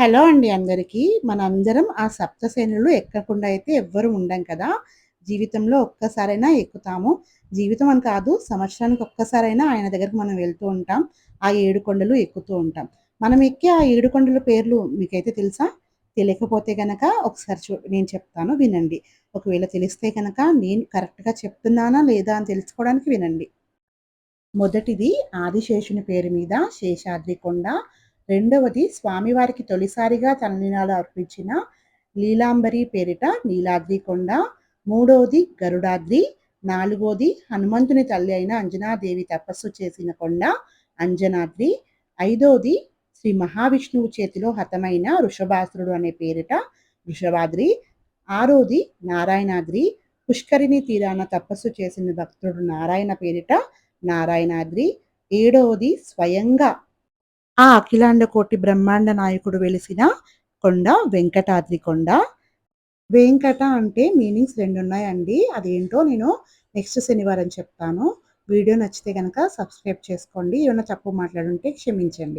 Hello అండి అందరికీ. మనందరం ఆ సప్తసేనులు ఎక్కకుండా అయితే ఎవ్వరు ఉండం కదా! జీవితంలో ఒక్కసారైనా ఎక్కుతాము. జీవితం అని కాదు, సంవత్సరానికి ఒక్కసారైనా ఆయన దగ్గరికి మనం వెళ్తూ ఉంటాం. ఆ ఏడు కొండలు ఎక్కుతూ ఉంటాం. మనం ఎక్కే ఆ ఏడు కొండల పేర్లు మీకైతే తెలుసా? తెలియకపోతే గనక ఒకసారి చూ నేను చెప్తాను వినండి. ఒకవేళ తెలిస్తే గనక నేను కరెక్ట్‌గా చెప్తున్నానా లేదా అని తెలుసుకోవడానికి వినండి. మొదటిది ఆదిశేషుని పేరు మీద శేషాద్రి కొండ. రెండవది స్వామివారికి తొలిసారిగా తలనీలాలు అర్పించిన లీలాంబరి పేరిట నీలాద్రి కొండ. మూడవది గరుడాద్రి. నాలుగోది హనుమంతుని తల్లి అయిన అంజనాదేవి తపస్సు చేసిన కొండ అంజనాద్రి. ఐదోది శ్రీ మహావిష్ణువు చేతిలో హతమైన వృషభాసురుడు అనే పేరిట వృషభాద్రి. ఆరోది నారాయణాద్రి. పుష్కరిణి తీరాన తపస్సు చేసిన భక్తుడు నారాయణ పేరిట నారాయణాద్రి. ఏడవది స్వయంగా ఆ అఖిలాండ కోటి బ్రహ్మాండ నాయకుడు వెలిసిన కొండ వెంకటాద్రి కొండ. వెంకట అంటే మీనింగ్స్ రెండు ఉన్నాయండి అదేంటో నేను నెక్స్ట్ శనివారం చెప్తాను. వీడియో నచ్చితే కనుక సబ్స్క్రైబ్ చేసుకోండి. ఏమైనా తప్పు మాట్లాడుంటే క్షమించండి.